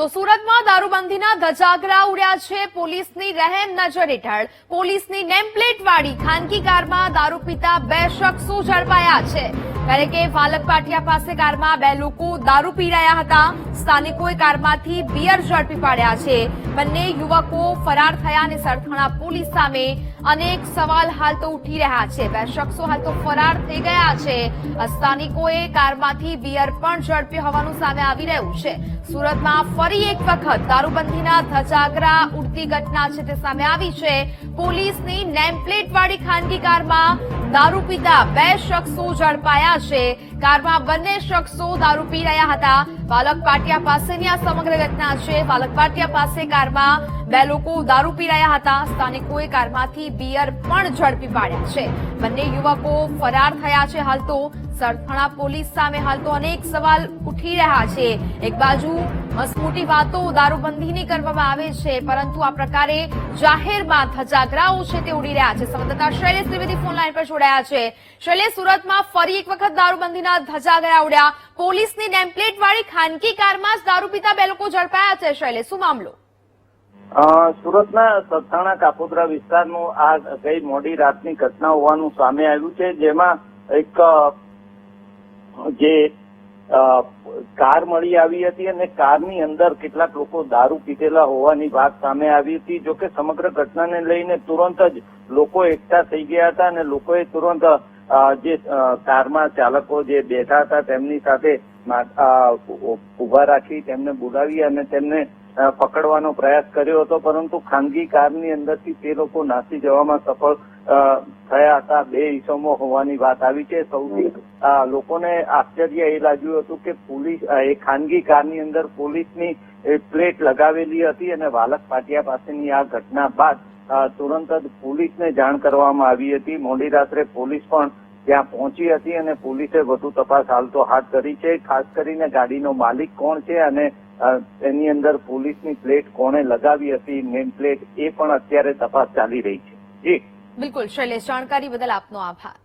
તો સુરતમાં દારૂબંધીના ધજાગરા ઉડ્યા છે પોલીસની રહેમ નજર હેઠળ. પોલીસની નેમપ્લેટ વાળી ખાનગી કારમાં દારૂ પીતા બે શખ્સો ઝડપાયા છે. ત્યારે કે વાલક પાટિયા પાસે કારમાં બે લોકો દારૂ પી રહ્યા હતા. સ્થાનિકોએ કારમાંથી બિયર ઝડપી પાડ્યા છે. બંને યુવકો ફરાર થયા અને સરથાણા પોલીસ સામે અનેક સવાલ હાલ તો ઉઠી રહ્યા છે. બે શખ્સો હાલ તો ફરાર થઈ ગયા છે. સ્થાનિકોએ કારમાંથી બિયર પણ ઝડપી હોવાનું સામે આવી રહ્યું છે. સુરતમાં ફરી એક વખત દારૂબંધીના ધજાગરા ઉડતી ઘટના છે તે સામે આવી છે. પોલીસની નેમપ્લેટ વાળી ખાનગી કારમાં દારૂ પીતા બે શખ્સો ઝડપાયા છે. કારમાં બંને શખ્સો દારૂ પી રહ્યા હતા. બાલક પાટિયા પાસેની આ સમગ્ર ઘટના છે. બાલક પાટિયા પાસે કારમાં બે લોકો દારૂ પી રહ્યા હતા. સ્થાનિકોએ કારમાંથી બિયર પણ ઝડપી પાડ્યા છે. બંને યુવકો ફરાર થયા છે હાલ તો સરથાણા પોલીસ સામે હાલ તો અનેક સવાલ ઉઠી રહ્યા છે. એક બાજુ મસમોટી વાતો, દારૂબંધીની કરવામાં આવે છે, પરંતુ આ પ્રકારે જાહેરમાં ધજાગરાઓ છે તે ઉડી રહ્યા છે. સંવાદદાતા શૈલેષ ત્રિવેદી ફોન લાઈન પર જોડાયા છે. શૈલેષ, સુરતમાં ફરી એક વખત દારૂબંધીના ધજાગરા ઉડ્યા. પોલીસની નેમપ્લેટ વાળી ખાનગી કારમાં જ દારૂ પીતા બે લોકો ઝડપાયા છે. શૈલેષ, શું મામલો? સુરતના સથાણા કાપોદ્રા વિસ્તારનું આ ગઈ મોડી રાતની ઘટના હોવાનું સામે આવ્યું છે, જેમાં એક જે કાર મળી આવી હતી અને કારની અંદર કેટલાક લોકો દારૂ પીધેલા હોવાની વાત સામે આવી હતી જોકે સમગ્ર ઘટનાને લઈને તુરંત જ લોકો એકઠા થઈ ગયા હતા અને લોકોએ તુરંત જે કારમાં ચાલકો જે બેઠા હતા તેમની સાથે ઊભા રાખી તેમને બોલાવી અને તેમને પકડવાનો પ્રયાસ કર્યો હતો, પરંતુ ખાનગી કારની અંદરથી તે લોકો નાસી જવામાં સફળ થયા હતા બે ઇસમો હોવાની વાત આવી છે. સૌથી લોકોને આશ્ચર્ય એ લાગ્યું હતું કે પોલીસ એ ખાનગી કારની અંદર પોલીસની પ્લેટ લગાવેલી હતી અને વાલક પાટિયા પાસેની આ ઘટના બાદ તુરંત જ પોલીસને જાણ કરવામાં આવી હતી. મોડી રાત્રે પોલીસ પણ ત્યાં પહોંચી હતી અને પોલીસે વધુ તપાસ હાલ તો હાથ ધરી છે. ખાસ કરીને ગાડીનો માલિક કોણ છે અને એની અંદર પોલીસની પ્લેટ કોણે લગાવી હતી નેમ પ્લેટ એ પણ અત્યારે તપાસ ચાલી રહી છે. જી. બિલકુલ શૈલેષ જાણકારી બદલ આપનો આભાર.